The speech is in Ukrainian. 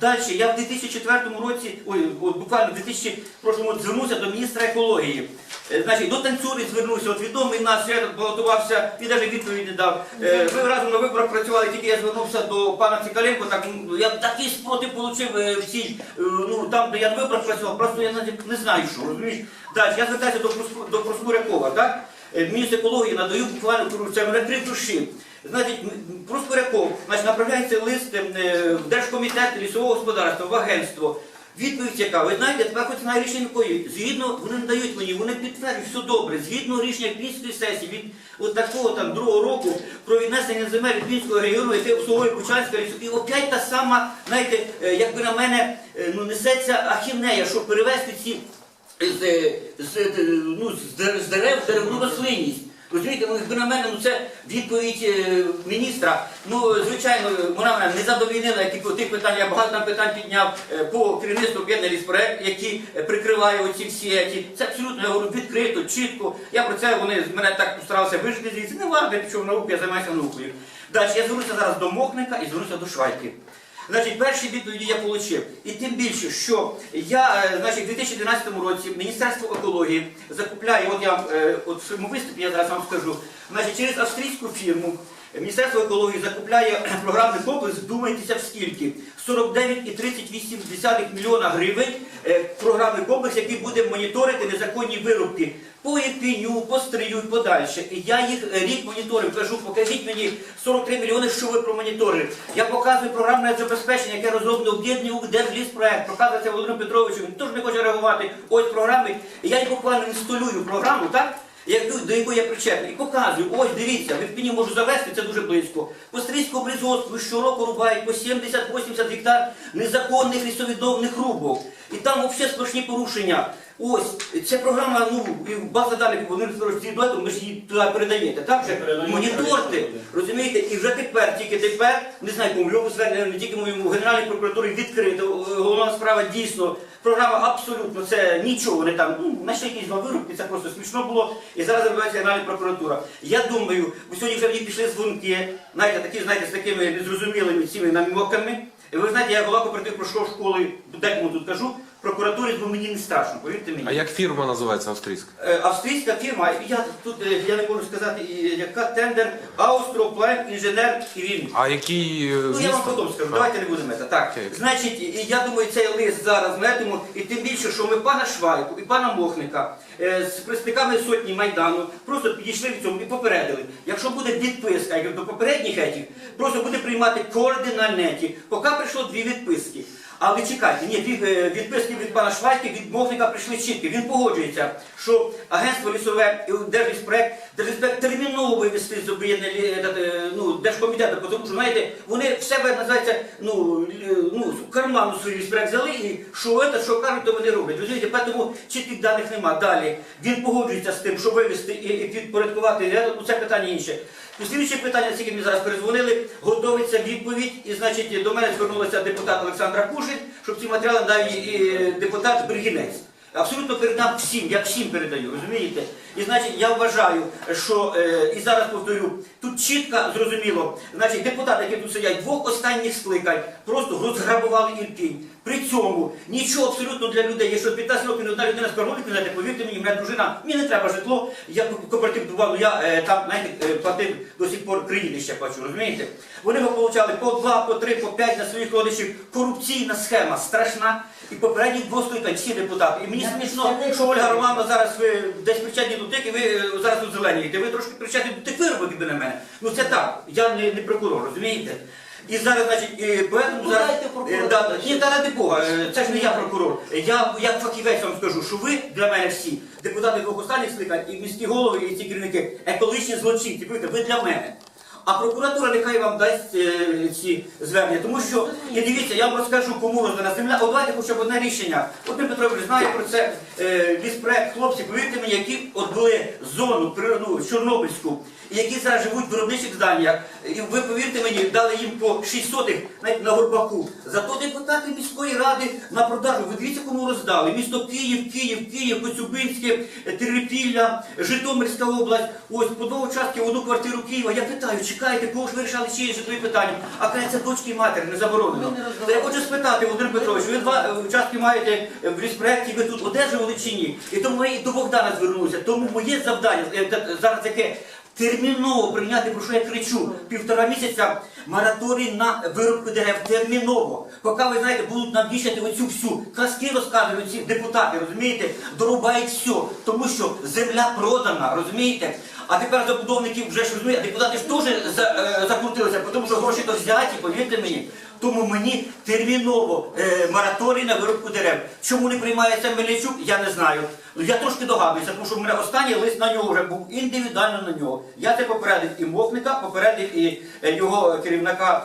Далі, я в 2004 році, ой, от буквально в 2000 прошлому році звернувся до міністра екології. Е, Значить, до танцюри звернувся, от відомий нас, я тут балотувався, він навіть відповіді дав. Е, Ми разом на виборах працювали, тільки я звернувся до пана Цикаленко, так, м, я такий спротив отримав всі, е, ну, там, де я на виборах працював, просто я не знаю, що, розумієш. Далі, я звертаюся до, Проску- до Проскурякова, так? Міністр екології надаю буквально це мене три душі. Значить, Проскуряков, значить, направляється лист е, в Держкомітет лісового господарства, в агентство. Відповідь яка, ви знаєте, тепер хоч знає рішення. Згідно, вони не дають мені, вони підтверджують, все добре. Згідно рішення Київської сесії від от такого там другого року про віднесення земель Київського регіону, яке обслуговує Бучанська лісу. І опять та сама, знаєте, е, якби на мене е, ну, несеться ахінея, щоб перевести ці з, з, ну, з дер- з дерев деревну рослинність. Розумієте, ну, на мене, ну це відповідь е, міністра. Ну, звичайно, вона мене не задовільнила, які по тих питань, я багато там питань підняв е, по керівництву об'єднаний ліспроект, які е, прикриває оці всі. Ці. Це абсолютно я говорю відкрито, чітко. Я про це вони з мене так постаралися вижити звідси. Не варто, пішов в науку, я займаюся наукою. Далі я звернуся зараз до Мохника і звернуся до Швайки. Значить, перші відповіді я отримав. І тим більше, що я, е, значить, в 2012 році Міністерство екології закупляє, от я е, от в своєму виступі я зараз вам скажу, значить, через австрійську фірму Міністерство екології закупляє програмний комплекс, думайтеся в скільки? 49,38 мільйона гривень е, програмний комплекс, який буде моніторити незаконні вирубки по Ірпіню, по Стрию і подальше. І я їх е, рік моніторив, кажу, покажіть мені 43 мільйони, що ви промоніторили. Я показую програмне забезпечення, яке розроблено об'єднаний Укрдержліспроект, показує це Володимиру Петровичу, він теж не хоче реагувати. Ось програми. Я їх буквально інсталюю програму, так? До якої я причеплю, і показую, ось дивіться, в Ірпіні можу завести, це дуже близько. По стрільському бризгоспу щороку рубають по 70-80 гектар незаконних лісовідовних рубок. І там взагалі сплошні порушення. Ось, ця програма, ну, база даних, вони розділять, ми ж її туди передаєте. Так же моніторте, розумієте, і вже тепер, тільки тепер, не знаю, по моєму зверненню, не тільки моєму Генеральній прокуратурі відкрито. Головна справа дійсно, програма абсолютно це нічого не там. Ну, знайшли якісь два вирубки, це просто смішно було. І зараз розбирається Генеральна прокуратура. Я думаю, бо сьогодні вже мені пішли дзвонки, знаєте, такі, знаєте, з такими незрозумілими цими наміками. І ви знаєте, я голова кооператив пройшов школи, декому тут кажу, прокуратурі, бо мені не страшно, повірте мені. А як фірма називається австрійська? Е, Австрійська фірма, я тут е, я не можу сказати, і яка тендер Аустроплен інженер і він. А який е, Ну я вам місто? потім скажу, А. давайте не будемо це. Так, Окей. значить, і я думаю, цей лист зараз метимо, і тим більше, що ми пана Швайку і пана Мохника е, з представниками сотні Майдану просто підійшли в цьому і попередили. Якщо буде відписка, як до попередніх етів, просто буде приймати координальнеті. Поки прийшло дві відписки. Але чекайте, ні, е, відписки від пана Швайки, від Мохника прийшли чіткі. Він погоджується, що агентство лісове і Держліспроект, Держліспроект терміново вивести з об'єднання е, е, ну, Держкомітету, тому що, знаєте, вони в себе називається, ну, ну, карману свій ліспроект взяли і що це, що кажуть, то вони роблять. Розумієте, тому чітких даних нема. Далі він погоджується з тим, що вивести і, підпорядкувати, ну, це питання інше. Послідуюче питання, з яким мені зараз перезвонили, готовиться відповідь, і значить до мене звернулася депутат Олександра Кушин, щоб ці матеріали дав і, і депутат Бергінець. Абсолютно передам всім, я всім передаю, розумієте? І значить, я вважаю, що е, і зараз повторю, тут чітко зрозуміло, значить, депутати, які тут сидять, двох останніх скликань просто розграбували Ірпінь. При цьому нічого абсолютно для людей. Якщо 15 років не одна людина з Карголіки, знаєте, повірте мені, мене дружина, мені не треба житло, я кооператив будував, я е, там знаєте, е, платив до сих пор країни ще плачу, розумієте? Вони получали по два, по три, по п'ять на своїх родичів. Корупційна схема страшна. І попередніх двох скликань всі депутати. І мені смішно, що Ольга Романова зараз ви десь причетні до тих, і ви е, зараз тут зеленієте. Ви трошки причетні до тих виробок, якби на мене. Ну це так. Я не, не прокурор, розумієте? І зараз, значить, і поэтому Ну, зараз... Е, да, ні, та ради Бога, е, це ж не я прокурор. Я як фахівець вам скажу, що ви для мене всі, депутати двох останніх скликань, і міські голови, і ці керівники, екологічні злочинці, ви для мене. А прокуратура нехай вам дасть е, ці звернення, тому що, і дивіться, я вам розкажу, кому роздана земля. От давайте хоча б одне рішення. От ми Петрович знає про це е, ліспроект хлопці, повірте мені, які от були зону природну Чорнобильську, і які зараз живуть в виробничих зданнях. І ви повірте мені, дали їм по 6 сотих навіть на горбаку. Зато депутати міської ради на продажу. Ви дивіться, кому роздали. Місто Київ, Київ, Київ, Коцюбинське, Терепілля, Житомирська область. Ось по два одну квартиру Києва. Я питаю, чи чекайте, кого ж ви вирішали чиї житлові питання? А каже, це дочки і матері, не заборонено. Та я хочу спитати, Володимир Петрович, ви два е, участки маєте в ліспроекті, ви тут одержували чи ні? І тому я і до Богдана звернувся. Тому моє завдання е, зараз яке терміново прийняти, про що я кричу, півтора місяця мораторій на вирубку дерев терміново. Поки ви знаєте, будуть нам оцю всю казки розказують ці депутати, розумієте, дорубають все, тому що земля продана, розумієте? А тепер забудовники вже ж розуміють, а депутати ж теж е, закрутилися, тому що гроші то взяті, повірте мені. Тому мені терміново е, мораторій на вирубку дерев. Чому не приймається Мельничук, я не знаю. Я трошки догадуюся, тому що в мене останній лист на нього вже був індивідуально на нього. Я це попередив і мовника, попередив і е, його керівника